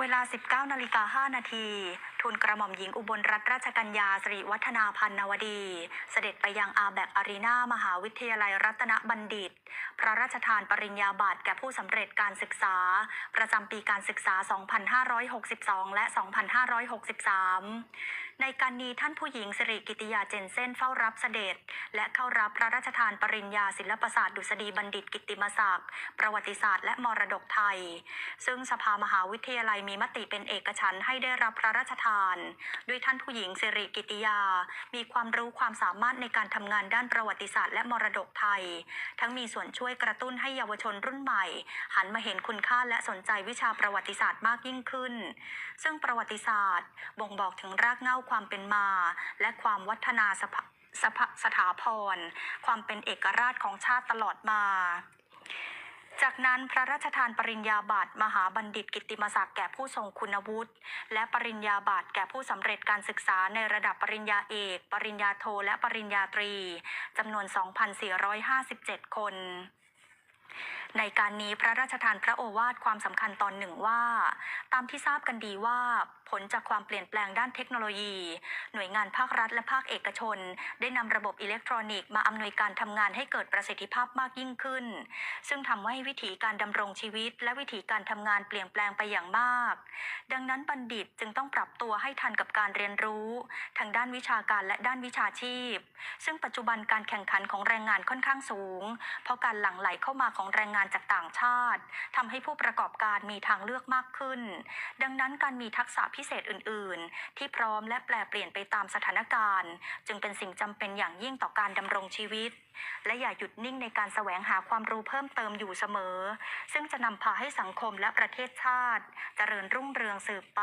เวลา 19นาฬิกา5นาที ทูลกระหม่อมหญิงอุบลรัตนราชกัญญาสิริวัฒนาพันนวดี เสด็จไปยังอาแบกอารีนามหาวิทยาลัยรัตนบัณฑิต พระราชทานปริญญาบัตรแก่ผู้สำเร็จการศึกษา ประจำปีการศึกษา 2562 และ 2563 ในการนี้ท่านผู้หญิงสิริกิติยาเจนเซนเฝ้ารับเสด็จ และเข้ารับพระราชทานปริญญาศิลปศาสตร์ดุษฎีบัณฑิตกิตติมศักดิ์ประวัติศาสตร์และมรดกไทย ซึ่งสภามหาวิทยาลัยมีมติเป็นเอกฉันท์ให้ได้รับพระราชทานด้วยท่านผู้หญิงสิริกิติยา มีความรู้ความสามารถในการทำงานด้านประวัติศาสตร์และมรดกไทย ทั้งมีส่วนช่วยกระตุ้นให้เยาวชนรุ่นใหม่ หันมาเห็นคุณค่าและสนใจวิชาประวัติศาสตร์มากยิ่งขึ้น ซึ่งประวัติศาสตร์ บ่งบอกถึงรากเหง้าความเป็นมา และความวัฒนาสภาสภาสถาพร ความเป็นเอกราชของชาติตลอดมา จากนั้นพระราชทานปริญญาบัตรมหาบัณฑิตกิติมศักดิ์แก่ผู้ทรงคุณวุฒิ และปริญญาบัตรแก่ผู้สำเร็จการศึกษาในระดับปริญญาเอก ปริญญาโทและปริญญาตรีจำนวน 2,457 คน ในการนี้พระราชทานพระโอวาทความสำคัญตอนหนึ่งว่า ตามที่ทราบกันดีว่าผลจากความเปลี่ยนแปลงด้านเทคโนโลยี หน่วยงานภาครัฐและภาคเอกชน ได้นำระบบอิเล็กทรอนิกส์มาอำนวยการทำงานให้เกิดประสิทธิภาพมากยิ่งขึ้น ซึ่งทำให้วิถีการดำรงชีวิต และวิถีการทำงานเปลี่ยนแปลงไปอย่างมาก ดังนั้นบัณฑิตจึงต้องปรับตัวให้ทันกับการเรียนรู้ทางด้านวิชาการและด้านวิชาชีพ ซึ่งปัจจุบันการแข่งขันของแรงงานค่อนข้างสูง เพราะการหลั่งไหลเข้ามาของแรงงานจากต่างชาติทำให้ผู้ประกอบการมีทางเลือกมากขึ้น ดังนั้นการมีทักษะพิเศษอื่น ๆ ที่พร้อมและแปลเปลี่ยนไปตามสถานการณ์ จึงเป็นสิ่งจำเป็นอย่างยิ่งต่อการดำรงชีวิต และอย่าหยุดนิ่งในการแสวงหาความรู้เพิ่มเติมอยู่เสมอ ซึ่งจะนำพาให้สังคมและประเทศชาติ เจริญรุ่งเรืองสืบไป